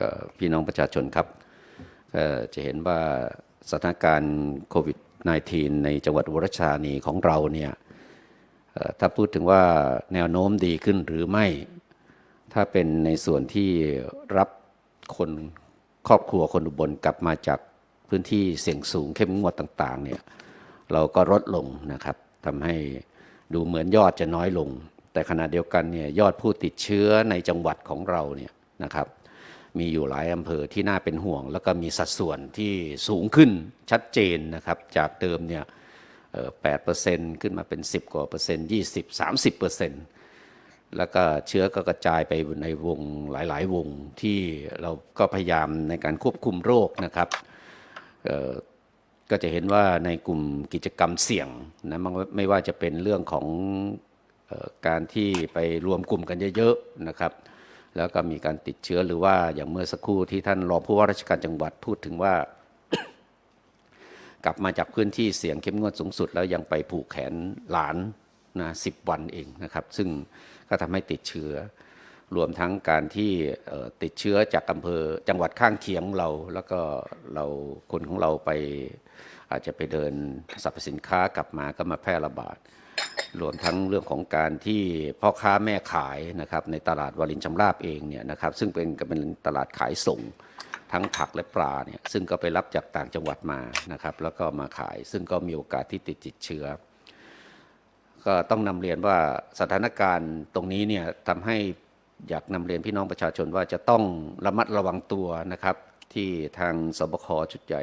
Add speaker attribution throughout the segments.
Speaker 1: กับพี่น้องประชาชนครับก็จะเห็นว่าสถานการณ์โควิด -19 ในจังหวัดอุบลรชานีของเราเนี่ยถ้าพูดถึงว่าแนวโน้มดีขึ้นหรือไม่ ถ้าเป็นในส่วนที่รับคนครอบครัวคนอุบลกลับมาจากพื้นที่เสี่ยงสูงเข้มงวดต่างๆเนี่ยเราก็ลดลงนะครับทำให้ดูเหมือนยอดจะน้อยลง แต่ขณะเดียวกันเนี่ยยอดผู้ติดเชื้อในจังหวัดของเราเนี่ยนะครับ มีอยู่หลายอำเภอที่น่าเป็นห่วง แล้วก็มีสัดส่วนที่สูงขึ้นชัดเจนนะครับจากเดิมเนี่ยแปดเปอร์เซ็นต์ขึ้นมาเป็น 10 กว่าเปอร์เซ็นต์ยี่สิบสามสิบเปอร์เซ็นต์แล้วก็เชื้อก็กระจายไปในวงหลาย ๆ วงที่เราก็พยายามในการควบคุมโรคนะครับก็จะเห็นว่าในกลุ่มกิจกรรมเสี่ยงนะไม่ว่าจะเป็นเรื่องของการที่ไปรวมกลุ่มกันเยอะ ๆ นะครับ แล้วก็มีการติดเชื้อหรือว่าอย่างเมื่อสักครู่ที่ท่านรองผู้ว่าราชการจังหวัดพูดถึงว่า กลับมาจากพื้นที่เสี่ยงเข้มงวดสูงสุด แล้วยังไปผูกแขนหลานนะสิบวันเองนะครับ ซึ่งก็ทำให้ติดเชื้อ รวมทั้งการที่ติดเชื้อจากอำเภอจังหวัดข้างเคียงเรา แล้วก็เราคนของเราไปอาจจะไปเดินสรรพสินค้ากลับมาก็มาแพร่ระบาด รวมทั้งเรื่องของการที่พ่อค้าแม่ขายนะครับในตลาดวารินชำราบเองเนี่ยนะครับซึ่งเป็นก็เป็นตลาดขายส่งทั้งผักและปลาเนี่ยซึ่งก็ไปรับจากต่างจังหวัดมานะครับแล้วก็มาขาย ซึ่งก็มีโอกาสที่ติดติดเชื้อ ก็ต้องนำเรียนว่าสถานการณ์ตรงนี้เนี่ยทำให้อยากนำเรียนพี่น้องประชาชนว่าจะต้องระมัดระวังตัวนะครับที่ทางสบคชุดใหญ่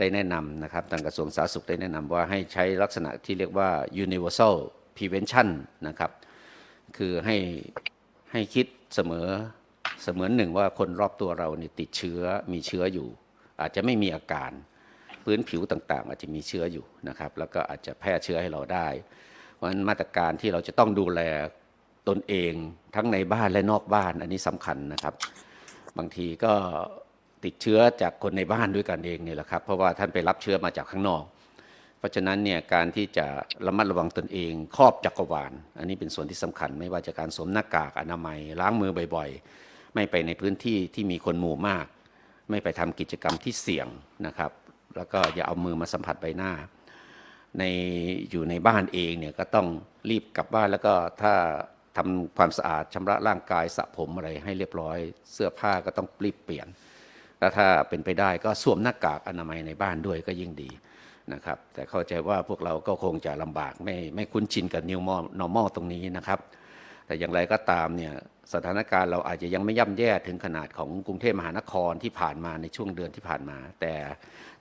Speaker 1: ได้แนะนำนะครับทางกระทรวงสาธารณสุขได้แนะนำว่าให้ใช้ลักษณะที่เรียกว่า universal prevention นะครับคือให้ให้คิดเสมอเสมือนหนึ่งว่าคนรอบตัวเราเนี่ยติดเชื้อมีเชื้ออยู่ อาจจะไม่มีอาการพื้นผิวต่างๆ อาจจะมีเชื้ออยู่นะครับแล้วก็อาจจะแพร่เชื้อให้เราได้ เพราะฉะนั้นมาตรการที่เราจะต้องดูแลตนเองทั้งในบ้านและนอกบ้านอันนี้สำคัญนะครับ บางทีก็ ติดเชื้อจากคนในบ้านด้วยกันเองเนี่ยแหละครับเพราะว่าท่านไปรับเชื้อมาจากข้างนอก เพราะฉะนั้นเนี่ยการที่จะระมัดระวังตนเองครอบจักรวาลอันนี้เป็นส่วนที่สำคัญ ไม่ว่าจะการสวมหน้ากากอนามัย ล้างมือบ่อยๆ ไม่ไปในพื้นที่ที่มีคนหมู่มาก ไม่ไปทำกิจกรรมที่เสี่ยงนะครับ แล้วก็อย่าเอามือมาสัมผัสใบหน้า ในอยู่ในบ้านเองเนี่ยก็ต้องรีบกลับบ้านแล้วก็ถ้าทำความสะอาดชำระร่างกายสระผมอะไรให้เรียบร้อย เสื้อผ้าก็ต้องรีบเปลี่ยน แล้วถ้าเป็นไปได้ก็สวมหน้ากากอนามัยในบ้านด้วยก็ยิ่งดีนะครับ แต่เข้าใจว่าพวกเราก็คงจะลำบากไม่ไม่คุ้นชินกับ new normal ตรงนี้นะครับ แต่อย่างไรก็ตามเนี่ยสถานการณ์เราอาจจะยังไม่ย่ำแย่ถึงขนาดของกรุงเทพมหานครที่ผ่านมาในช่วงเดือนที่ผ่านมา แต่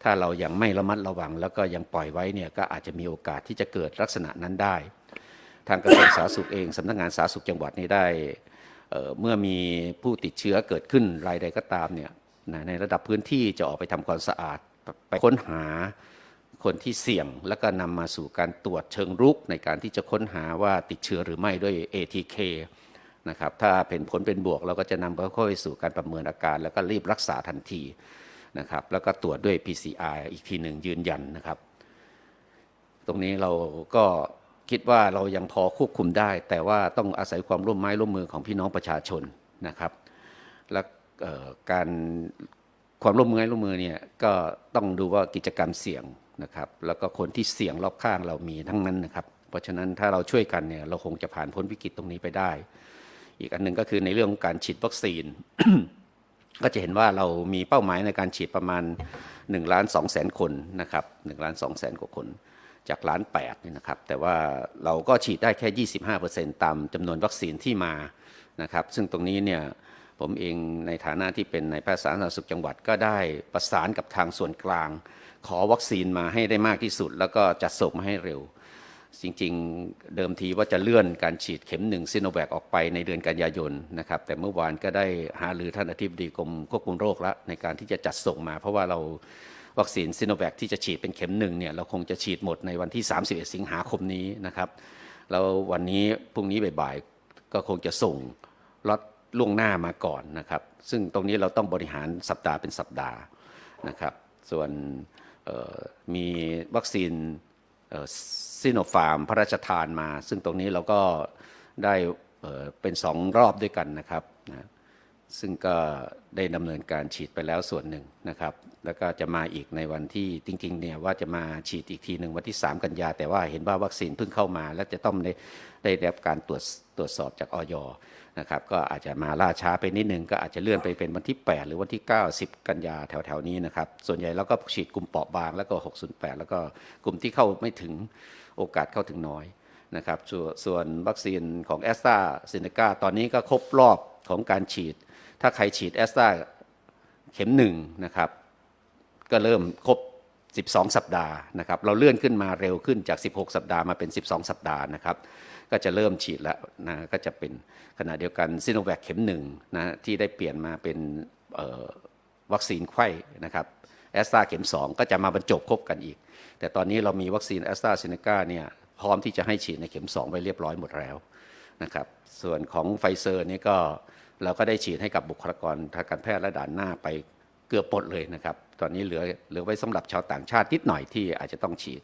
Speaker 1: ถ้าเรายังไม่ระมัดระวัง แล้วก็ยังปล่อยไว้เนี่ยก็อาจจะมีโอกาสที่จะเกิดลักษณะนั้นได้ ทางกระทรวงสาธารณสุขเองสำนักงานสาธารณสุขจังหวัดนี้ได้เอ่อเมื่อมีผู้ติดเชื้อเกิดขึ้นรายใดก็ตามเนี่ย นะในระดับพื้นที่จะออกไปทำความสะอาด ไปค้นหาคนที่เสี่ยง แล้วก็นำมาสู่การตรวจเชิงรุกในการที่จะค้นหาว่าติดเชื้อหรือไม่ด้วย ATK นะครับถ้าเป็นผลเป็นบวกเราก็จะนำไปเข้าไปสู่การประเมินอาการ แล้วก็รีบรักษาทันทีนะครับแล้วก็ตรวจด้วย PCR อีกทีหนึ่งยืนยันนะครับ ตรงนี้เราก็คิดว่าเรายังพอควบคุมได้ แต่ว่าต้องอาศัยความร่วมไม้ร่วมมือของพี่น้องประชาชนนะครับ และเอ่อ การความร่วมมือร่วมมือเนี่ยก็ต้องดูว่ากิจกรรมเสี่ยงนะครับ แล้วก็คนที่เสี่ยงรอบข้างเรามีทั้งนั้นนะครับ เพราะฉะนั้นถ้าเราช่วยกันเนี่ยเราคงจะผ่านพ้นวิกฤตตรงนี้ไปได้ อีกอันหนึ่งก็คือในเรื่องของการฉีดวัคซีน ก็จะเห็นว่าเรามีเป้าหมายในการฉีดประมาณ1ล้าน2แสนคนนะครับ1ล้าน2แสนกว่าคนจากล้าน8นี่นะครับ แต่ว่าเราก็ฉีดได้แค่ 25%ตามจำนวนวัคซีนที่มานะครับ ซึ่งตรงนี้เนี่ย ผมเองในฐานะที่เป็นในายแพทย์สาธารณสุขจังหวัดก็ได้ประสานกับทางส่วนกลาง ขอวัคซีนมาให้ได้มากที่สุด แล้วก็จัดส่งมาให้เร็ว จริงๆเดิมทีว่าจะเลื่อนการฉีดเข็มหนึ่งซิโนแวคออกไปในเดือนกันยายนนะครับแต่เมื่อวานก็ได้หารือท่านอธิบดีกรมควบคุมโรคแล้วในการที่จะจัดส่งมา เพราะว่าเราวัคซีนซิโนแวคที่จะฉีดเป็นเข็มหนึ่งเนี่ยเราคงจะฉีดหมดในวันที่ 31 สิงหาคมนี้นะครับแล้ววันนี้พรุ่งนี้บ่ายๆก็คงจะส่งล็อต ล่วงหน้ามาก่อนนะครับ ซึ่งตรงนี้เราต้องบริหารสัปดาห์เป็นสัปดาห์นะครับ ส่วนมีวัคซีนซิโนฟาร์มพระราชทานมา ซึ่งตรงนี้เราก็ได้เเป็นสองรอบด้วยกันนะครับนะ ซึ่งก็ได้ดำเนินการฉีดไปแล้วส่วนหนึ่งนะครับ แล้วก็จะมาอีกในวันที่จริงๆเนี่ยว่าจะมาฉีดอีกทีหนึ่งวันที่ 3 กันยา แต่ว่าเห็นว่าวัคซีนเพิ่งเข้ามา และจะต้องได้ได้รับการตรวจตรวจสอบจากออยนะครับก็อาจจะมาล่าช้าไปนิดนึงก็อาจจะเลื่อนไปเป็นวันที่ 8 หรือวันที่ 9 10 กันยาแถวๆนี้นะครับ ส่วนใหญ่เราก็ฉีดกลุ่มเปราะบางแล้วก็ 608 แล้วก็กลุ่มที่เข้าไม่ถึงโอกาสเข้าถึงน้อยนะครับส่วนส่วนวัคซีนของแอสตราเซเนกาตอนนี้ก็ครบรอบของการฉีด ถ้าใครฉีดแอสตราเข็มหนึ่งนะครับ ก็เริ่มครบ 12 สัปดาห์นะครับ เราเลื่อนขึ้นมาเร็วขึ้นจาก 16 สัปดาห์มาเป็น 12 สัปดาห์นะครับ ก็จะเริ่มฉีดแล้วนะก็จะเป็นขณะเดียวกันซิโนแวคเข็มหนึ่งนะที่ได้เปลี่ยนมาเป็นวัคซีนไข้นะครับแอสตราเข็ม 2 ก็จะมาบรรจบครบกันอีก แต่ตอนนี้เรามีวัคซีนแอสตราเซเนกาเนี่ยพร้อมที่จะให้ฉีดในเข็ม 2 ไปเรียบร้อยหมดแล้วนะครับ ส่วนของไฟเซอร์นี่ก็ เราก็ได้ฉีดให้กับบุคลากรทางการแพทย์และด่านหน้าไปเกือบหมดเลยนะครับ ตอนนี้เหลือเหลือไว้สำหรับชาวต่างชาตินิดหน่อยที่อาจจะต้องฉีด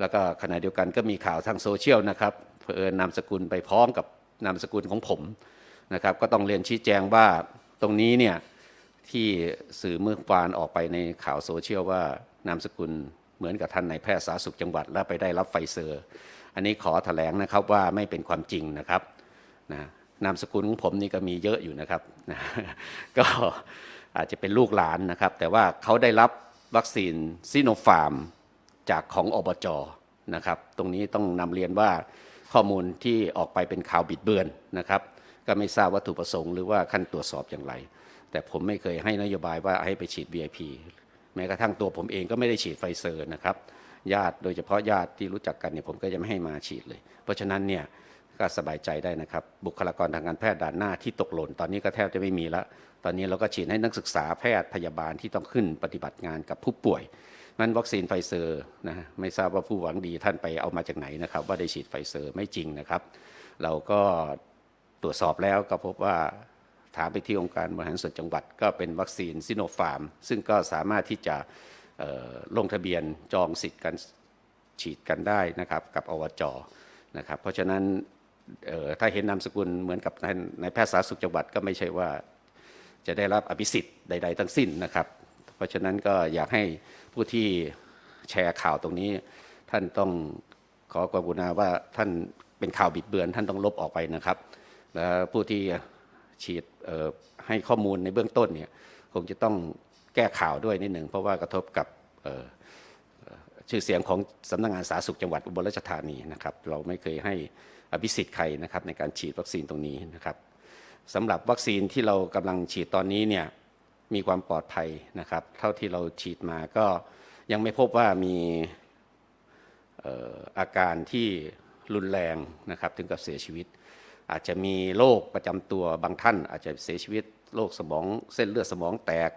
Speaker 1: แล้วก็ขณะเดียวกันก็มีข่าวทางโซเชียลนะครับเผอิญนามสกุลไปพร้อมกับนามสกุลของผมนะครับ ก็ต้องเรียนชี้แจงว่าตรงนี้เนี่ยที่สื่อเมื่อวานออกไปในข่าวโซเชียลว่านามสกุลเหมือนกับท่านนายแพทย์สาธารณสุขจังหวัดแล้วไปได้รับไฟเซอร์ อันนี้ขอแถลงนะครับว่าไม่เป็นความจริงนะครับนะ นามสกุลของผมนี่ก็มีเยอะอยู่นะครับ ก็อาจจะเป็นลูกหลานนะครับ แต่ว่าเขาได้รับวัคซีนซิโนฟาร์มจากของอบจนะครับ ตรงนี้ต้องนำเรียนว่าข้อมูลที่ออกไปเป็นข่าวบิดเบือนนะครับ ก็ไม่ทราบวัตถุประสงค์หรือว่าขั้นตรวจสอบอย่างไร แต่ผมไม่เคยให้นโยบายว่าให้ไปฉีด VIP แม้กระทั่งตัวผมเองก็ไม่ได้ฉีดไฟเซอร์นะครับ ญาติโดยเฉพาะญาติที่รู้จักกันเนี่ยผมก็จะไม่ให้มาฉีดเลย เพราะฉะนั้นเนี่ย ก็สบายใจได้นะครับ บุคลากรทางการแพทย์ด่านหน้าที่ตกหล่น ตอนนี้ก็แทบจะไม่มีแล้ว ตอนนี้เราก็ฉีดให้นักศึกษาแพทย์พยาบาลที่ต้องขึ้นปฏิบัติงานกับผู้ป่วยนั้นวัคซีนไฟเซอร์นะไม่ทราบว่าผู้หวังดีท่านไปเอามาจากไหนนะครับ ว่าได้ฉีดไฟเซอร์ไม่จริงนะครับ เราก็ตรวจสอบแล้วก็พบว่าถามไปที่องค์การบริหารส่วนจังหวัด ก็เป็นวัคซีนซิโนฟาร์ม ซึ่งก็สามารถที่จะลงทะเบียนจองสิทธิ์กันฉีดกันได้นะครับ กับอวจนะครับ เพราะฉะนั้น ถ้าเห็นนามสกุลเหมือนกับในในแพทย์สาธารณสุขจังหวัดก็ไม่ใช่ว่าจะได้รับอภิสิทธิ์ใด ๆ ทั้งสิ้นนะครับ เพราะฉะนั้นก็อยากให้ผู้ที่แชร์ข่าวตรงนี้ ท่านต้องขอกรุณาว่าท่านเป็นข่าวบิดเบือน ท่านต้องลบออกไปนะครับและผู้ที่ฉีดออให้ข้อมูลในเบื้องต้นเนี่ยคงจะต้องแก้ข่าวด้วยนิดหนึ่งเพราะว่ากระทบกับชื่อเสียงของสำนักงานสาธารณสุขจังหวัดอุบลราชธานีนะครับ เราไม่เคยให้ อภิสิทธิ์ใครนะครับในการฉีดวัคซีนตรงนี้นะครับสำหรับวัคซีนที่เรากำลังฉีดตอนนี้เนี่ยมีความปลอดภัยนะครับ เท่าที่เราฉีดมาก็ยังไม่พบว่ามีอาการที่รุนแรงนะครับถึงกับเสียชีวิต อาจจะมีโรคประจำตัวบางท่าน อาจจะเสียชีวิตโรคสมองเส้นเลือดสมองแตก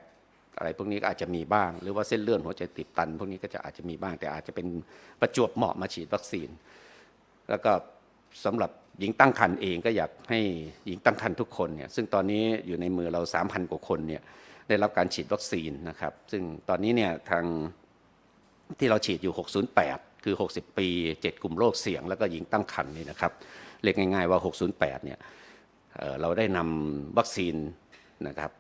Speaker 1: อะไรพวกนี้ก็อาจจะมีบ้าง หรือว่าเส้นเลือดหัวใจตีบตัน พวกนี้ก็จะอาจจะมีบ้าง แต่อาจจะเป็นประจวบเหมาะมาฉีดวัคซีน แล้วก็ สำหรับหญิงตั้งครรภ์เองก็อยากให้หญิงตั้งครรภ์ทุกคนเนี่ยซึ่งตอนนี้อยู่ในมือเรา 3,000 กว่าคนเนี่ยได้รับการฉีดวัคซีนนะครับ ซึ่งตอนนี้เนี่ยทางที่เราฉีดอยู่ 608 คือ 60 ปี 7 กลุ่มโรคเสี่ยง แล้วก็หญิงตั้งครรภ์นี่นะครับเรียกง่าย ๆว่า 608 เนี่ยเอ่อเราได้นำวัคซีนนะครับ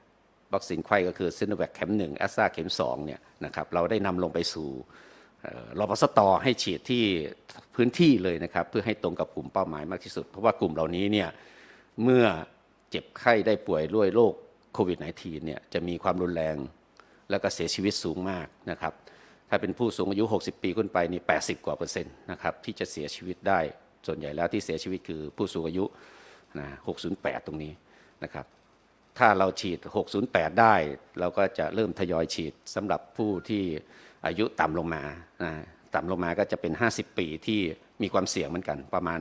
Speaker 1: วัคซีนไข้ก็คือซิโนแวคเข็มหนึ่งแอสตราเข็มสองเนี่ยนะครับเราได้นำลงไปสู่ รพสตให้ฉีดที่พื้นที่เลยนะครับ เพื่อให้ตรงกับกลุ่มเป้าหมายมากที่สุด เพราะว่ากลุ่มเหล่านี้เนี่ยเมื่อเจ็บไข้ได้ป่วยด้วยโรคโควิด -19 เนี่ยจะมีความรุนแรงแล้วก็เสียชีวิตสูงมากนะครับ ถ้าเป็นผู้สูงอายุ 60 ปีขึ้นไปนี่ 80 กว่าเปอร์เซ็นต์นะครับที่จะเสียชีวิตได้ ส่วนใหญ่แล้วที่เสียชีวิตคือผู้สูงอายุนะ608 ตรงนี้นะครับ ถ้าเราฉีด 608 ได้ เราก็จะเริ่มทยอยฉีดสำหรับผู้ที่ อายุต่ำลงมานะต่ำลงมาก็จะเป็น 50 ปีที่มีความเสี่ยงเหมือนกันประมาณ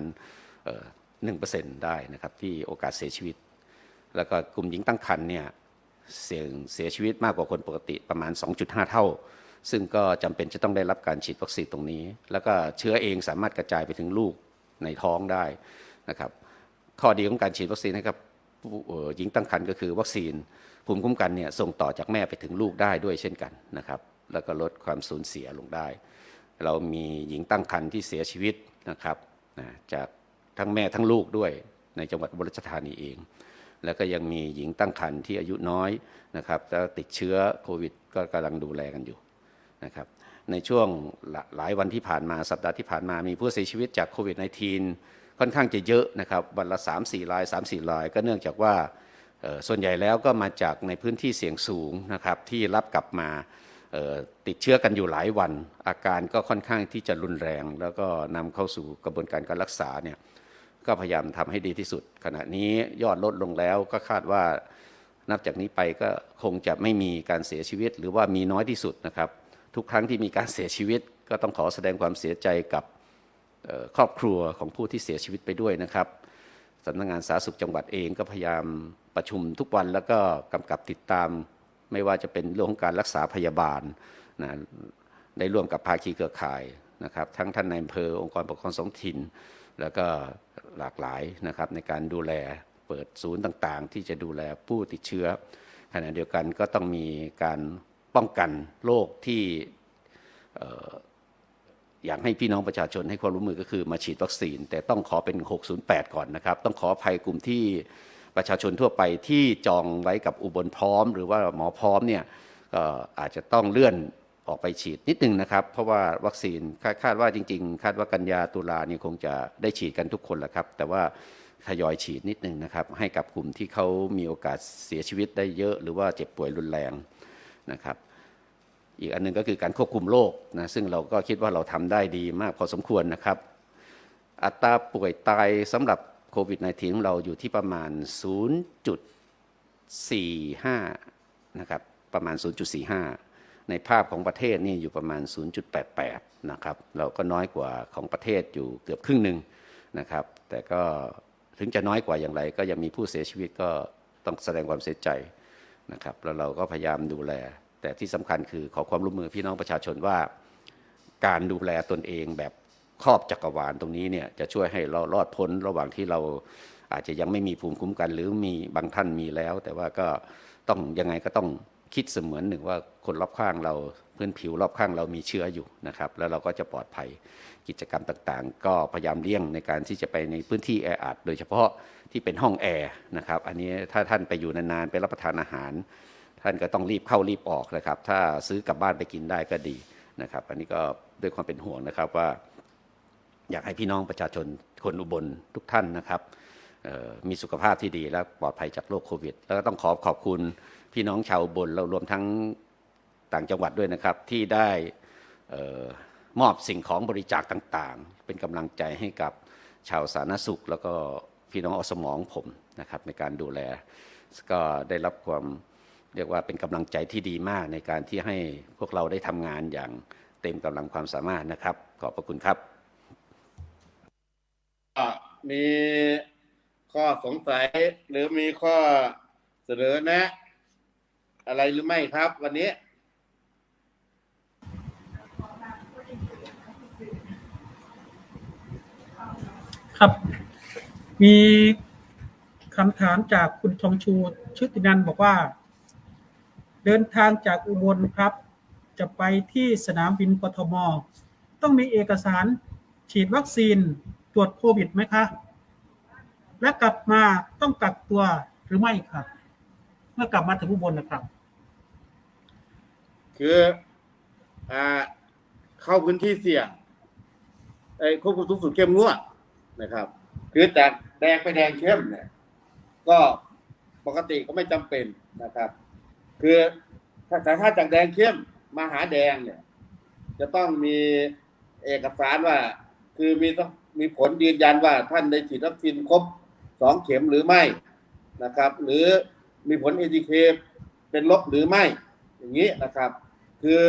Speaker 1: หนึ่งเปอร์เซ็นต์ได้นะครับที่โอกาสเสียชีวิต แล้วก็กลุ่มหญิงตั้งครรภ์เนี่ยเสี่ยงเสียชีวิตมากกว่าคนปกติประมาณ 2.5 เท่า ซึ่งก็จำเป็นจะต้องได้รับการฉีดวัคซีนตรงนี้ แล้วก็เชื้อเองสามารถกระจายไปถึงลูกในท้องได้นะครับข้อดีของการฉีดวัคซีนให้กับหญิงตั้งครรภ์ก็คือวัคซีนภูมิคุ้มกันเนี่ยส่งต่อจากแม่ไปถึงลูกได้ด้วยเช่นกันนะครับ แล้วก็ลดความสูญเสียลงได้ เรามีหญิงตั้งครรภ์ที่เสียชีวิตนะครับนะจากทั้งแม่ทั้งลูกด้วยในจังหวัดอุบราชธานีเอง แล้วก็ยังมีหญิงตั้งครรภ์ที่อายุน้อยนะครับแล้วติดเชื้อโควิด ก็กำลังดูแลกันอยู่นะครับในช่วงหลาหลายวันที่ผ่านมาสัปดาห์ที่ผ่านมามีผู้เสียชีวิตจากโควิด -19 ค่อนข้างจะเยอะนะครับวันละ 3-4ราย3-4ราย ก็เนื่องจากว่าส่วนใหญ่แล้วก็มาจากในพื้นที่เสี่ยงสูงนะครับที่รับกลับมา ติดเชื้อกันอยู่หลายวัน อาการก็ค่อนข้างที่จะรุนแรง แล้วก็นำเข้าสู่กระบวนการการรักษาเนี่ยก็พยายามทำให้ดีที่สุด ขณะนี้ยอดลดลงแล้วก็คาดว่านับจากนี้ไปก็คงจะไม่มีการเสียชีวิต หรือว่ามีน้อยที่สุดนะครับ ทุกครั้งที่มีการเสียชีวิต ก็ต้องขอแสดงความเสียใจกับครอบครัวของผู้ที่เสียชีวิตไปด้วยนะครับสำนักงานสาธารณสุขจังหวัดเองก็พยายามประชุมทุกวันแล้วก็กำกับติดตาม ไม่ว่าจะเป็นเรื่องของการรักษาพยาบาลนะได้ร่วมกับภาคีเครือข่ายนะครับ ทั้งท่านในายอำเภอองค์กรปกครองท้องถิ่น แล้วก็หลากหลายนะครับในการดูแลเปิดศูนย์ต่างๆ ที่จะดูแลผู้ติดเชื้อขณะเดียวกันก็ต้องมีการป้องกันโรคที่อ่อยากให้พี่น้องประชาชนให้ความร่วมมือก็คือมาฉีดวัคซีน แต่ต้องขอเป็น 608 ก่อนนะครับ ต้องขออภัยกลุ่มที่ ประชาชนทั่วไปที่จองไว้กับอุบลพร้อม หรือว่าหมอพร้อมเนี่ยก็อาจจะต้องเลื่อนออกไปฉีดนิดนึงนะครับ เพราะว่าวัคซีนคาดคาดว่าจริง ๆ คาดว่ากันยาตุลานี่คงจะได้ฉีดกันทุกคนแหละครับ แต่ว่าทยอยฉีดนิดนึงนะครับ ให้กับกลุ่มที่เขามีโอกาสเสียชีวิตได้เยอะ หรือว่าเจ็บป่วยรุนแรงนะครับ อีกอันหนึงก็คือการควบคุมโรคนะซึ่งเราก็คิดว่าเราทำได้ดีมากพอสมควรนะครับ อัตราป่วยตายสำหรับ โควิด -19 ของเราอยู่ที่ประมาณ 0.45 นะครับ ประมาณ 0.45 ในภาพของประเทศนี่อยู่ประมาณ 0.88 นะครับ เราก็น้อยกว่าของประเทศอยู่เกือบครึ่งหนึ่งนะครับ แต่ก็ถึงจะน้อยกว่าอย่างไร ก็ยังมีผู้เสียชีวิตก็ต้องแสดงความเสียใจนะครับ แล้วเราก็พยายามดูแล แต่ที่สำคัญคือขอความร่วมมือพี่น้องประชาชนว่า การดูแลตนเองแบบ ครอบจักรวาลตรงนี้เนี่ยจะช่วยให้เรารอดพ้นระหว่างที่เราอาจจะยังไม่มีภูมิคุ้มกัน หรือมีบางท่านมีแล้ว แต่ว่าก็ต้องยังไงก็ต้องคิดเสมือนหนึ่งว่าคนรอบข้างเราพื้นผิวรอบข้างเรามีเชื้ออยู่นะครับ แล้วเราก็จะปลอดภัยกิจกรรมต่างๆ ก็พยายามเลี่ยงในการที่จะไปในพื้นที่แออัดโดยเฉพาะที่เป็นห้องแอร์นะครับอันนี้ถ้าท่านไปอยู่นานๆไปรับประทานอาหาร ท่านก็ต้องรีบเข้ารีบออกนะครับ ถ้าซื้อกลับบ้านไปกินได้ก็ดีนะครับ อันนี้ก็ด้วยความเป็นห่วงนะครับว่า อยากให้พี่น้องประชาชนคนอุบลทุกท่านนะครับมีสุขภาพที่ดีและปลอดภัยจากโรคโควิด แล้วก็ต้องขอขอบคุณพี่น้องชาวอุบลเรารวมทั้งต่างจังหวัดด้วยนะครับ ที่ได้มอบสิ่งของบริจาคต่างๆ เป็นกำลังใจให้กับชาวสาธารณสุข แล้วก็พี่น้องอสมองผมนะครับในการดูแล ก็ได้รับความเรียกว่าเป็นกำลังใจที่ดีมากในการที่ให้พวกเราได้ทำงานอย่างเต็มกำลังความสามารถนะครับ ขอบพระคุณครับ
Speaker 2: มีข้อสงสัยหรือมีข้อเสนอแนะ อะไรหรือไม่ครับ วันนี้
Speaker 3: ครับมีคำถามจากคุณทองชูชุตินันท์บอกว่า เดินทางจากอุบลครับ จะไปที่สนามบินกทม ต้องมีเอกสารฉีดวัคซีน ตรวจโควิดไหมคะ และกลับมาต้องกักตัวหรือไม่ครับ เมื่อกลับมาถึงอุบลนะครับ
Speaker 2: คืออ่าเข้าพื้นที่เสี่ยงไอ้ควบคุมสูงสุดเข้มงวดนะครับ คือจากแดงไปแดงเข้มเนี่ย ก็ปกติก็ไม่จำเป็นนะครับ คือถ้าแต่ถ้าจากแดงเข้มมาหาแดงเนี่ย จะต้องมีเอกสารว่า คือมีต้อง มีผลยืนยันว่าท่านได้ฉีดวัคซีนครบสองเข็มหรือไม่นะครับ หรือมีผลเอทีเคเป็นลบหรือไม่ อย่างนี้นะครับ คือ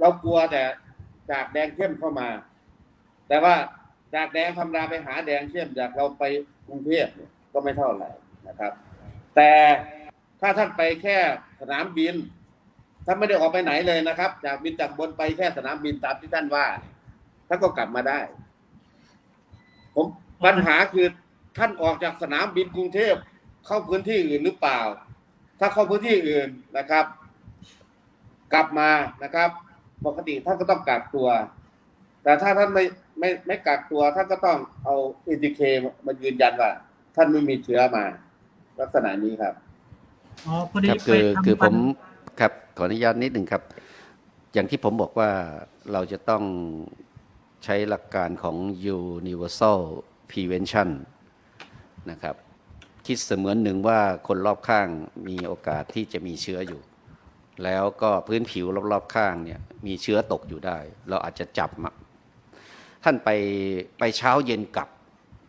Speaker 2: เรากลัวแต่จากแดงเข้มเข้ามา แต่ว่าจากแดงธรรมดาไปหาแดงเข้มจากเราไปกรุงเทพก็ไม่เท่าไหร่นะครับ แต่ถ้าท่านไปแค่สนามบินท่านไม่ได้ออกไปไหนเลยนะครับ จากบินจากบนไปแค่สนามบินตามที่ท่านว่าท่านก็กลับมาได้ ผมปัญหาคือท่านออกจากสนามบินกรุงเทพเข้าพื้นที่อื่นหรือเปล่า ถ้าเข้าพื้นที่อื่นนะครับ กลับมานะครับ ปกติท่านก็ต้องกักตัว แต่ถ้าท่านไม่ไม่ไม่กักตัวท่านก็ต้องเอาเอทีเคมายืนยันว่า ท่านไม่มีเชื้อมา ลักษณะนี้ครับ
Speaker 3: อ๋อพอดี
Speaker 1: ครับ
Speaker 3: ไป
Speaker 1: คือ
Speaker 3: ทำ
Speaker 1: คือผ
Speaker 3: ฟัน
Speaker 1: มครับขออนุญาตนิดหนึ่งครับ อย่างที่ผมบอกว่าเราจะต้อง ใช้หลักการของ universal prevention นะครับ คิดเสมือนหนึ่งว่าคนรอบข้างมีโอกาสที่จะมีเชื้ออยู่ แล้วก็พื้นผิวรอบๆข้างเนี่ยมีเชื้อตกอยู่ได้ เราอาจจะจับมาท่านไปไปเช้าเย็นกลับ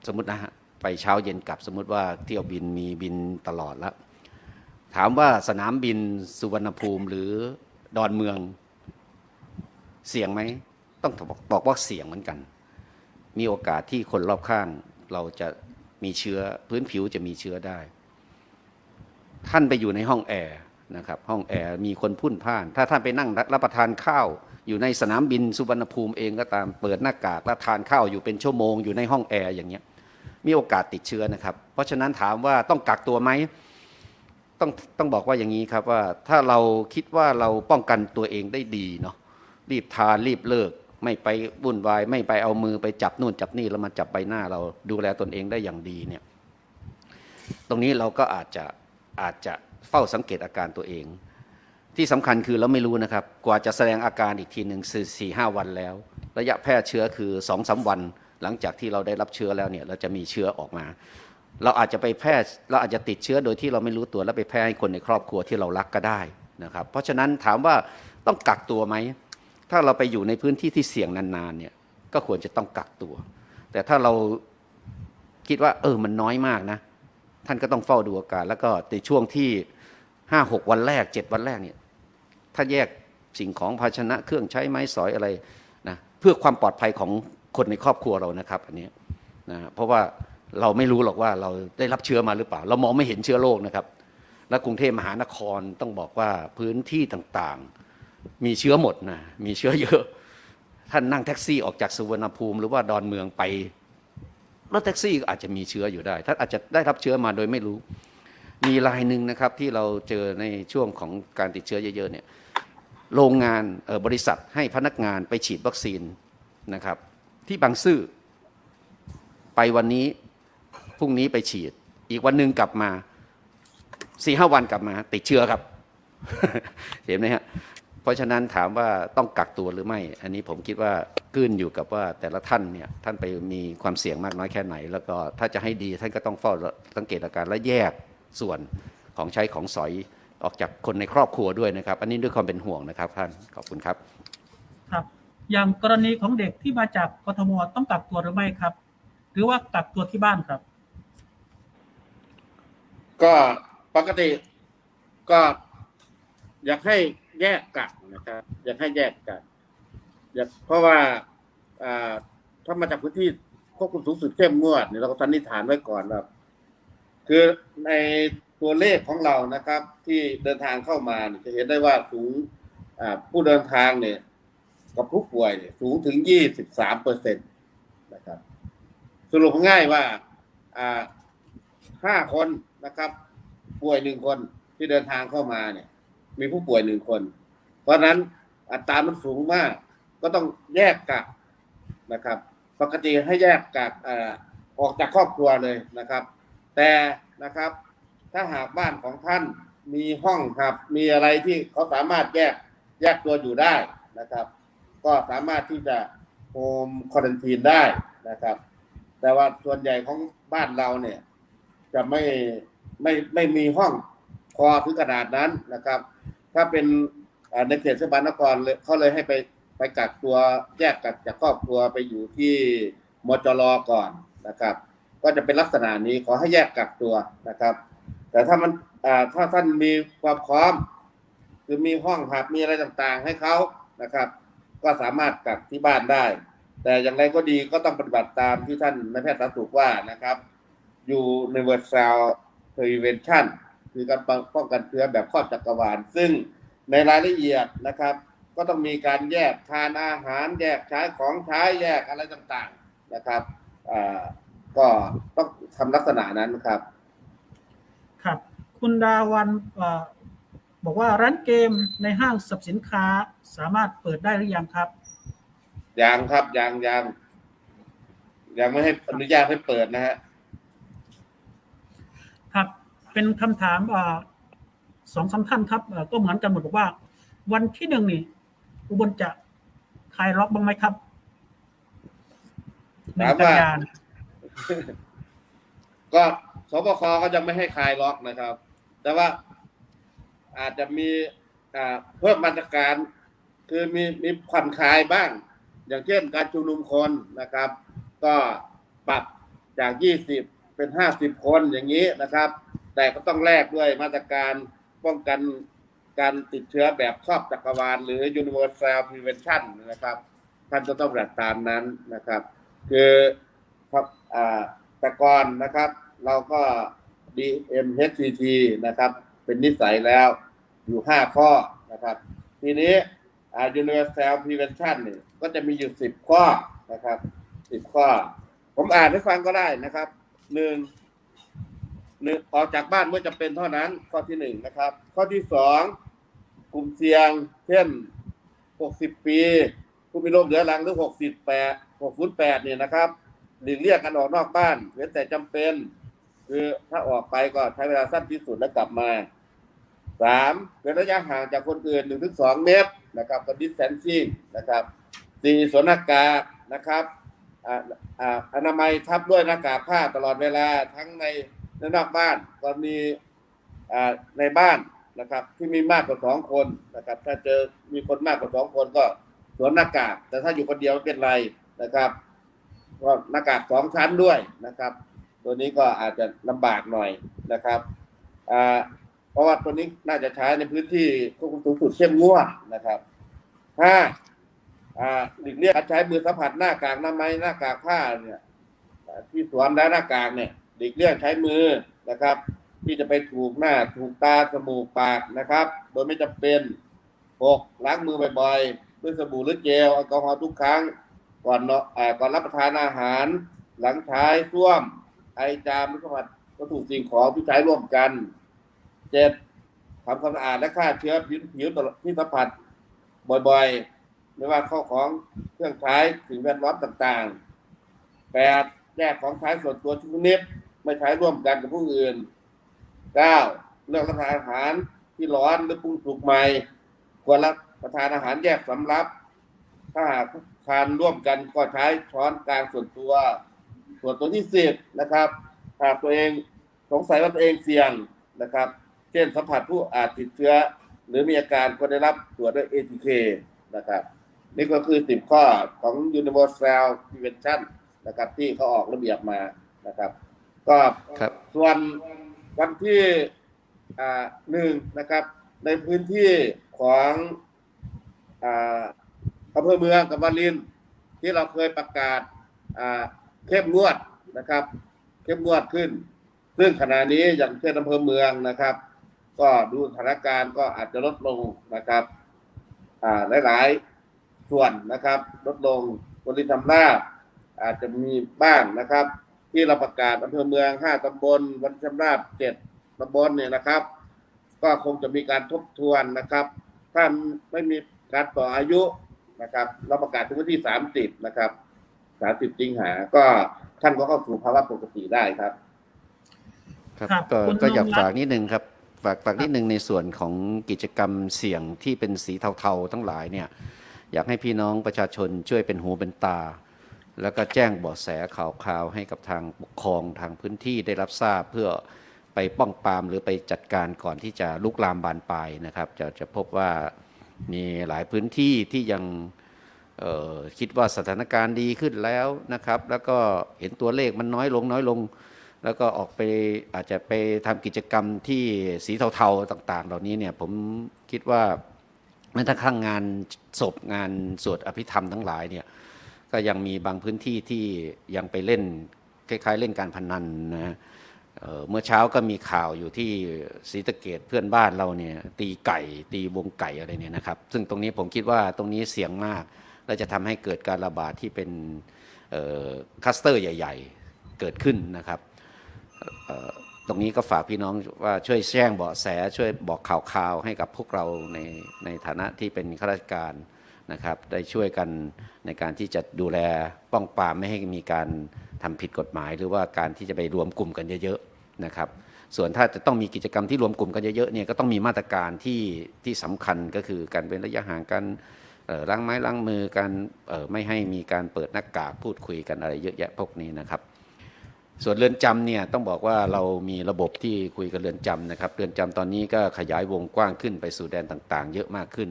Speaker 1: สมมตินะฮะไปเช้าเย็นกลับสมมติว่าเที่ยวบินมีบินตลอดแล้วถามว่าสนามบินสุวรรณภูมิหรือดอนเมืองเสี่ยงไหม ต้องบอกบอกว่าเสี่ยงเหมือนกัน มีโอกาสที่คนรอบข้างเราจะมีเชื้อพื้นผิวจะมีเชื้อได้ ท่านไปอยู่ในห้องแอร์นะครับห้องแอร์มีคนพุ่นพ่าน ถ้าท่านไปนั่งรับประทานข้าว อยู่ในสนามบินสุวรรณภูมิเองก็ตามเปิดหน้ากากแล้วทานข้าวอยู่เป็นชั่วโมงอยู่ในห้องแอร์อย่างเงี้ยมีโอกาสติดเชื้อนะครับ เพราะฉะนั้นถามว่าต้องกักตัวไหมต้องต้องบอกว่าอย่างนี้ครับว่าถ้าเราคิดว่าเราป้องกันตัวเองได้ดีเนาะรีบทานรีบเลิก ไม่ไปวุ่นวาย ไม่ไปเอามือไปจับนู่นจับนี่แล้วมาจับใบหน้าเราดูแลตนเองได้อย่างดีเนี่ยตรงนี้เราก็อาจจะอาจจะเฝ้าสังเกตอาการตัวเอง ที่สำคัญคือเราไม่รู้นะครับ กว่าจะแสดงอาการอีกทีหนึ่งคือสี่ห้าวันแล้ว ระยะแพร่เชื้อคือสองสาวัน หลังจากที่เราได้รับเชื้อแล้วเนี่ยเราจะมีเชื้อออกมา เราอาจจะไปแพร่เราอาจจะติดเชื้อโดยที่เราไม่รู้ตัวแล้วไปแพร่ให้คนในครอบครัวที่เรารักก็ได้นะครับ เพราะฉะนั้นถามว่าต้องกักตัวไหม ถ้าเราไปอยู่ในพื้นที่ที่เสี่ยงนานๆเนี่ยก็ควรจะต้องกักตัว แต่ถ้าเราคิดว่า เออมันน้อยมากนะ ท่านก็ต้องเฝ้าดูอาการ แล้วก็ในช่วงที่ห้าหกวันแรกเจ็ดวันแรกเนี่ยถ้าแยกสิ่งของภาชนะเครื่องใช้ไม้สอยอะไรนะเพื่อความปลอดภัยของคนในครอบครัวเรานะครับ อันนี้นะเพราะว่าเราไม่รู้หรอกว่าเราได้รับเชื้อมาหรือเปล่า เรามองไม่เห็นเชื้อโรคนะครับ และกรุงเทพมหานครต้องบอกว่าพื้นที่ต่างๆ มีเชื้อหมดนะมีเชื้อเยอะ ท่านนั่งแท็กซี่ออกจากสุวรรณภูมิ หรือว่าดอนเมืองไปรถแท็กซี่ก็อาจจะมีเชื้ออยู่ได้ท่านอาจจะได้รับเชื้อมาโดยไม่รู้ มีรายหนึ่งนะครับที่เราเจอในช่วงของการติดเชื้อเยอะๆเนี่ยโรงงานออบริษัทให้พนักงานไปฉีดวัคซีนนะครับที่บางซื่อไปวันนี้พรุ่งนี้ไปฉีด อีกวันหนึ่งกลับมาสี่ห้าวันกลับมา ติดเชื้อครับ เห็นไหมฮะ เพราะฉะนั้นถามว่าต้องกักตัวหรือไม่ อันนี้ผมคิดว่าขึ้นอยู่กับว่าแต่ละท่านเนี่ยท่านไปมีความเสี่ยงมากน้อยแค่ไหน แล้วก็ถ้าจะให้ดีท่านก็ต้องเฝ้าสังเกตอาการและแยกส่วนของใช้ของสอยออกจากคนในครอบครัวด้วยนะครับ อันนี้ด้วยความเป็นห่วงนะครับท่านขอบคุณครับ
Speaker 3: ครับ อย่างกรณีของเด็กที่มาจากกทมต้องกักตัวหรือไม่ครับ หรือว่ากักตัวที่บ้านครับ
Speaker 2: ก็ปกติก็อยากให้ แยกกักนะครับ อยากให้แยกกักอยากเพราะว่าถ้ามาจากพื้นที่ควบคุมสูงสุดเข้มงวดเนี่ยเราก็สันนิษฐานไว้ก่อนว่าคือในตัวเลขของเรานะครับ ที่เดินทางเข้ามาเนี่ยจะเห็นได้ว่าสูงผู้เดินทางเนี่ย กับผู้ป่วยเนี่ยสูงถึงยี่สิบสามเปอร์เซ็นตนะครับ สรุปง่ายว่าอ่าห้าคนนะครับ ป่วยหนึ่งคนที่เดินทางเข้ามาเนี่ย มีผู้ป่วยหนึ่งคน เพราะนั้นอัตรามันสูงมาก ก็ต้องแยกกักนะครับ ปกติให้แยกกักออกจากครอบครัวเลยนะครับ แต่นะครับ ถ้าหากบ้านของท่านมีห้องครับ มีอะไรที่เขาสามารถแยกแยกตัวอยู่ได้นะครับ ก็สามารถที่จะโฮมคอร์นทีนได้นะครับ แต่ว่าส่วนใหญ่ของบ้านเราเนี่ย จะไม่ไม่ไม่มีห้อง พอถึงขนาดนั้นนะครับ ถ้าเป็นในเขตเทศบาลนครเลยเขาเลยให้ไปไปกักตัวแยกกักจากครอบครัวไปอยู่ที่มจรก่อนนะครับ ก็จะเป็นลักษณะนี้ขอให้แยกกักตัวนะครับ แต่ถ้ามันถ้าท่านมีความพร้อม คือมีห้องหับมีอะไรต่างๆ ให้เขานะครับ ก็สามารถกักที่บ้านได้ แต่อย่างไรก็ดีก็ต้องปฏิบัติตามที่ท่านนายแพทย์สาธารณสุขว่านะครับ universal prevention คือการป้องกันเชื้อแบบครอบจักรวาล ซึ่งในรายละเอียดนะครับ ก็ต้องมีการแยกทานอาหารแยกใช้ของใช้แยกอะไรต่างๆนะครับอ่าก็ต้องทำลักษณะนั้นครับ
Speaker 3: ครับ คุณดาวันเอ่อบอกว่าร้านเกมในห้างสรรพสินค้าสามารถเปิดได้หรือยังครับ
Speaker 2: ยังครับยังยังยังไม่ให้อนุญาตให้เปิดนะฮะ
Speaker 3: ครับ เป็นคำถามอ่าสองสามท่านครับเอ่อก็เหมือนกันหมดบอกว่า วันที่หนึ่งนี่ อุบลจะคลายล็อกบ้างไหมครับหนึ่ง
Speaker 2: ถาม
Speaker 3: กัน
Speaker 2: ว่า
Speaker 3: ยายน
Speaker 2: ก็สบคก็ยังไม่ให้คลายล็อกนะครับ แต่ว่าอาจจะมีอ่าเพิ่มมาตรการ คือมีมีผ่อนคลายบ้าง อย่างเช่นการชุมนุมคนนะครับ ก็ปรับจาก 20 เป็น 50 คนอย่างนี้นะครับ แต่ก็ต้องแลกด้วยมาตรการป้องกันการติดเชื้อแบบครอบจักรวาล หรือ universal prevention นะครับ ท่านจะต้องปฏิบัติตามนั้นนะครับ คือครับอ่าแต่ก่อนนะครับ เราก็ DMHCT นะครับ เป็นนิสัยแล้วอยู่ 5 ข้อนะครับ ทีนี้ Universal Prevention เนี่ยก็จะมีอยู่ 10 ข้อนะครับ 10 ข้อ ผมอ่านให้ฟังก็ได้นะครับหนึ่ง หนึ่งออกจากบ้านเมื่อจำเป็นเท่านั้น ข้อที่หนึ่งนะครับ ข้อที่สองกลุ่มเสี่ยง เช่น 60 ปี ผู้มีโรคเรื้อรังหรือ 68 608เนี่ยนะครับหลีกเลี่ยงการออกนอกบ้านเว้นแต่จำเป็น คือถ้าออกไปก็ใช้เวลาสั้นที่สุดแล้วกลับมาสามเป็นระยะห่างจากคนอื่นหนึ่งถึงสองเมตรนะครับก็ดิสแ n นซิ่งนะครับสี่สวมหน้ากากนะครับอ่าอ่าอนามัยทับด้วยหน้ากากผ้าตลอดเวลาทั้งใน และนอกบ้านก็มีในบ้านนะครับ ที่มีมากกว่าสองคนนะครับ ถ้าเจอมีคนมากกว่าสองคนก็สวมหน้ากาก แต่ถ้าอยู่คนเดียวไม่เป็นไรนะครับก็หน้ากากสองชั้นด้วยนะครับ ตัวนี้ก็อาจจะลำบากหน่อยนะครับเพราะว่าตัวนี้น่าจะใช้ในพื้นที่ควบคุมสูงสุดเข้มงวดนะครับห้าหลีกเลี่ยงการใช้มือสัมผัสหน้ากากหน้าไม้หน้ากากผ้าเนี่ยที่สวมและหน้ากากเนี่ย หลีกเลี่ยงใช้มือนะครับ ที่จะไปถูกหน้าถูกตาจมูกปากนะครับ โดยไม่จำเป็นหกล้างมือบ่อยๆด้วยสบู่หรือเจลแอลกอฮอล์ทุกครั้ง ก่อนเนาะอ่าก่อนรับประทานอาหาร หลังใช้ส้วม ไอจามหรือสัมผัสวัตถุสิ่งของที่ใช้ร่วมกันเจ็ดทำความสะอาดและฆ่าเชื้อผิวผิวตลอดที่สัมผัสบ่อยๆ ไม่ว่าข้าของเครื่องใช้สิ่งแวดล้อมต่างๆแปดแยกของใช้ส่วนตัวทุกนิด ไม่ใช้ร่วมกันกับผู้อื่นเก้าเลือกรับประทานอาหารที่ร้อนหรือปรุงสุกใหม่ ควรรับประทานอาหารแยกสำรับ ถ้าหากทานร่วมกันก็ใช้ช้อนกลางส่วนตัว ส่วนตัวที่สิบนะครับหากตัวเองสงสัยว่าตัวเองเสี่ยงนะครับ เช่นสัมผัสผู้อาจติดเชื้อ หรือมีอาการควรได้รับตรวจด้วย ATK นะครับ นี่ก็คือสิบข้อของ Universal Prevention นะครับที่เขาออกระเบียบมานะครับ ก็
Speaker 1: ครับ
Speaker 2: ส่วนวันที่หนึ่งนะครับ ในพื้นที่ของอำเภอเมืองกับวารินที่เราเคยประกาศเข้มงวดนะครับ เข้มงวดขึ้น ซึ่งขณะนี้อย่างเช่นอำเภอเมืองนะครับ ก็ดูสถานการณ์ก็อาจจะลดลงนะครับหลายๆส่วนนะครับ ลดลงบริธรรมนาอาจจะมีบ้างนะครับ ที่เราประกาศอำเภอเมืองห้าตำบลวันชำนาบเจ็ดตำบลเนี่ยนะครับ ก็คงจะมีการทบทวนนะครับ ถ้าไม่มีการต่ออายุนะครับ เราประกาศถึงวันที่สามสิบนะครับสามสิบสิงหา ก็ท่านก็เข้าสู่ภาวะปกติได้ครับ
Speaker 1: ครับ
Speaker 3: ครับ
Speaker 1: ก็
Speaker 3: คุณ
Speaker 1: ก็อยาก
Speaker 3: นงรัตน์
Speaker 1: ฝากนิดนึงครับ ฝากฝากนิดนึงในส่วนของกิจกรรมเสี่ยงที่เป็นสีเทาๆทั้งหลายเนี่ย อยากให้พี่น้องประชาชนช่วยเป็นหูเป็นตา แล้วก็แจ้งเบาะแสข่าวคราวให้กับทางปกครองทางพื้นที่ได้รับทราบเพื่อไปป้องปรามหรือไปจัดการก่อนที่จะลุกลามบานปลายนะครับ จะจะพบว่ามีหลายพื้นที่ที่ยังคิดว่าสถานการณ์ดีขึ้นแล้วนะครับ แล้วก็เห็นตัวเลขมันน้อยลงน้อยลง แล้วก็ออกไปอาจจะไปทำกิจกรรมที่สีเทาๆต่าง ๆ เหล่านี้เนี่ยผมคิดว่าแม้กระทั่งงานศพงานสวดอภิธรรมทั้งหลายเนี่ย ก็ยังมีบางพื้นที่ที่ยังไปเล่นคล้ายๆ เล่นการพนันนะฮะเเมื่อเช้าก็มีข่าวอยู่ที่ศรีสะเกดเพื่อนบ้านเราเนี่ยตีไก่ ตีวงไก่อะไรเนี่ยนะครับ ซึ่งตรงนี้ผมคิดว่าตรงนี้เสี่ยงมาก และจะทำให้เกิดการระบาดที่เป็นคัสเตอร์ใหญ่ ๆ เกิดขึ้นนะครับตรงนี้ก็ฝากพี่น้องว่าช่วยแจ้งเบาะแสช่วยบอกข่าวๆให้กับพวกเราในในฐานะที่เป็นข้าราชการ นะครับ ได้ช่วยกันในการที่จะดูแลป้องปรามไม่ให้มีการทำผิดกฎหมาย หรือว่าการที่จะไปรวมกลุ่มกันเยอะๆนะครับ ส่วนถ้าจะต้องมีกิจกรรมที่รวมกลุ่มกันเยอะๆเนี่ยก็ต้องมีมาตรการที่ที่สำคัญก็คือการเป็นระยะห่างกันเอ่อล้างไม้ล้างมือกันเอ่อไม่ให้มีการเปิดหน้ากากพูดคุยกันอะไรเยอะแยะพวกนี้นะครับ ส่วนเรือนจำเนี่ยต้องบอกว่าเรามีระบบที่คุยกับเรือนจำนะครับ เรือนจำตอนนี้ก็ขยายวงกว้างขึ้นไปสู่แดนต่างๆ เยอะมากขึ้น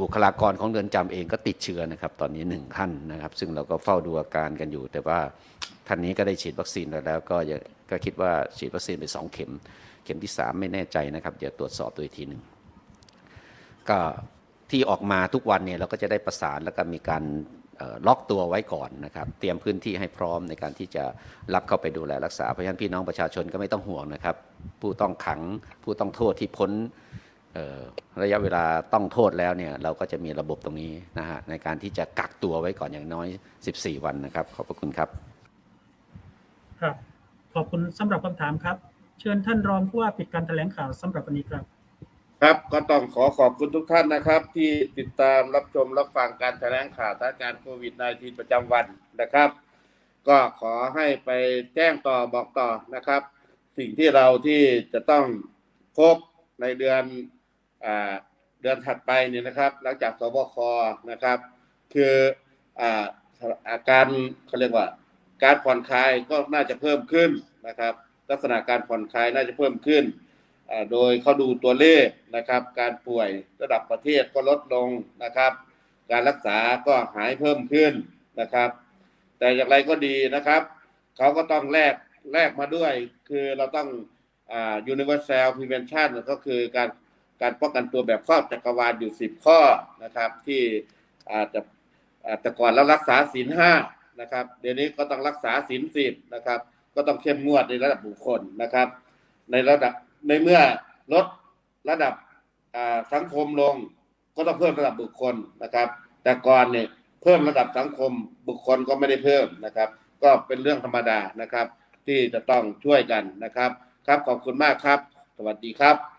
Speaker 1: บุคลากรของเรือนจำเองก็ติดเชื้อนะครับ ตอนนี้หนึ่งท่านนะครับ ซึ่งเราก็เฝ้าดูอาการกันอยู่ แต่ว่าท่านนี้ก็ได้ฉีดวัคซีนแล้วก็ยังก็คิดว่าฉีดวัคซีนไปสองเข็ม เข็มที่สามไม่แน่ใจนะครับเดี๋ยวตรวจสอบตัวอีกทีหนึ่งก็ที่ออกมาทุกวันเนี่ยเราก็จะได้ประสานแล้วก็มีการล็อกตัวไว้ก่อนนะครับ เตรียมพื้นที่ให้พร้อมในการที่จะรับเข้าไปดูแลรักษาเพราะฉะนั้นพี่น้องประชาชนก็ไม่ต้องห่วงนะครับ ผู้ต้องขังผู้ต้องโทษที่พ้น ระยะเวลาต้องโทษแล้วเนี่ยเราก็จะมีระบบตรงนี้นะฮะในการที่จะกักตัวไว้ก่อนอย่างน้อย 14 วันนะครับ ขอบพระคุณครับ
Speaker 3: ครับ ขอบคุณสำหรับคำถามครับ เชิญท่านรองผู้ว่าปิดการแถลงข่าวสำหรับวันนี้ครับ
Speaker 2: ครับก็ต้องขอขอบคุณทุกท่านนะครับ ที่ติดตามรับชมรับฟังการแถลงข่าวสถานการณ์โควิด -19 ประจำวันนะครับ ก็ขอให้ไปแจ้งต่อบอกต่อนะครับ สิ่งที่เราที่จะต้องพบในเดือนอ่า เดือนถัดไปเนี่ยนะครับหลังจากสบคนะครับ คืออาการเขาเรียกว่า การผ่อนคลายก็น่าจะเพิ่มขึ้นนะครับ ลักษณะการผ่อนคลายน่าจะเพิ่มขึ้น โดยเขาดูตัวเลขนะครับ การป่วยระดับประเทศก็ลดลงนะครับ การรักษาก็หายเพิ่มขึ้นนะครับ แต่อย่างไรก็ดีนะครับเขาก็ต้องแลกแลกมาด้วย คือเราต้องอ่า universal prevention ก็คือการ การป้องกันตัวแบบครอบจักรวาลอยู่10ข้อนะครับ ที่อาจจะแต่ก่อนเรารักษาศีลห้านะครับเดี๋ยวนี้ก็ต้องรักษาศีลสิบนะครับ ก็ต้องเข้มงวดในระดับบุคคลนะครับ ในระดับในเมื่อลดระดับสังคมลง ก็ต้องเพิ่มระดับบุคคลนะครับ แต่ก่อนเนี่ยเพิ่มระดับสังคมบุคคลก็ไม่ได้เพิ่มนะครับ ก็เป็นเรื่องธรรมดานะครับ ที่จะต้องช่วยกันนะครับ ครับขอบคุณมากครับ สวัสดีครับ